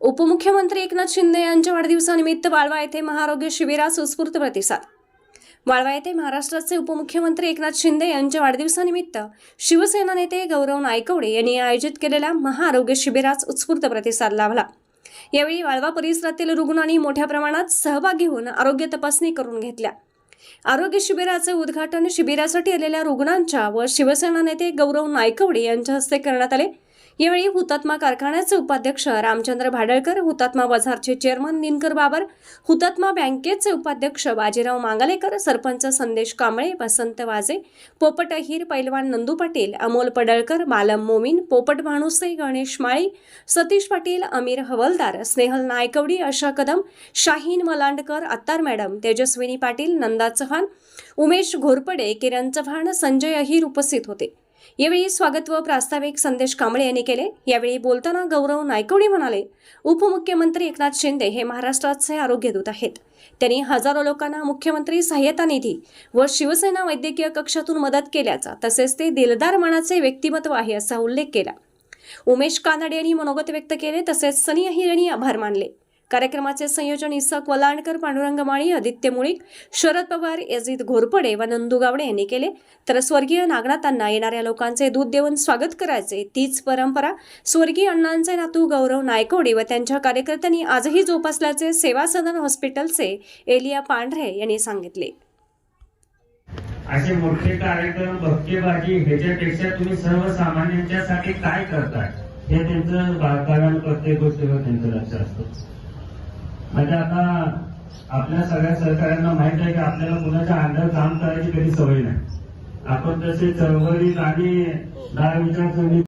उपमुख्यमंत्री एकनाथ शिंदे यांच्या वाढदिवसानिमित्त वाळवा येथे महाआरोग्य शिबिरास उत्स्फूर्त प्रतिसाद. वाळवा येथे महाराष्ट्राचे उपमुख्यमंत्री एकनाथ शिंदे यांच्या वाढदिवसानिमित्त शिवसेना नेते गौरव नायकवडे यांनी आयोजित केलेल्या महाआरोग्य शिबिरास उत्स्फूर्त प्रतिसाद लाभला. यावेळी वाळवा परिसरातील रुग्णांनी मोठ्या प्रमाणात सहभागी होऊन आरोग्य तपासणी करून घेतल्या. आरोग्य शिबिराचे उद्घाटन शिबिरासाठी आलेल्या रुग्णांच्या व शिवसेना नेते गौरव नायकवडे यांच्या हस्ते करण्यात आले. यावेळी हुतात्मा कारखान्याचे उपाध्यक्ष रामचंद्र भाडळकर हुतात्मा बाजारचे चेअरमन दिनकर बाबर हुतात्मा बँकेचे उपाध्यक्ष बाजीराव मांगलेकर सरपंच संदेश कांबळे वसंत वाजे पोपट अहिर पैलवान नंदू पाटील अमोल पडळकर बालम मोमीन पोपट भाणुसे गणेश माळी सतीश पाटील अमीर हवलदार स्नेहल नायकवडी आशा कदम शाहीन मलांडकर अत्तार मॅडम तेजस्विनी पाटील नंदा चव्हाण उमेश घोरपडे किरण चव्हाण संजय अहिर उपस्थित होते. यावेळी स्वागत व प्रास्ताविक संदेश कांबळे यांनी केले. यावेळी बोलताना गौरव नायकवडी म्हणाले उपमुख्यमंत्री एकनाथ शिंदे हे महाराष्ट्राचे आरोग्यदूत आहेत. त्यांनी हजारो लोकांना मुख्यमंत्री सहाय्यता निधी व शिवसेना वैद्यकीय कक्षातून मदत केल्याचा तसेच ते दिलदार मनाचे व्यक्तिमत्व आहे असा उल्लेख केला. उमेश कानडे यांनी मनोगत व्यक्त केले तसेच सनी अहिर यांनी आभार मानले. कार्यक्रमाचे संयोजन इसक वलांडकर पांडुरंग माळी आदित्य मुळीक शरद पवार यजित घोरपडे व नंदू गावडे यांनी केले. तर स्वर्गीय नागनाथांना येणाऱ्या लोकांचे दूध देऊन स्वागत करायचे. तीच परंपरा स्वर्गीय अण्णांचे नातू गौरव नायकवडे व त्यांच्या कार्यकर्त्यांनी आजही जोपासल्याचे सेवा सदन हॉस्पिटलचे एलिया पांढरे यांनी सांगितले. असे मोठे कार्यक्रम भक्तीबाजी ह्याच्यापेक्षा तुम्ही सर्वसामान्यांच्यासाठी काय करताय? हे त्यांचं बाळकाव्यानं प्रत्येक गोष्टीवर त्यांचं लक्ष असतं. म्हणजे आता आपल्या सगळ्या सरकारांना माहीत आहे की आपल्याला कुणाच्या अंडर काम करायची कधी सवय नाही. आपण तसे चळवळीत आणि दहा विचारसरणी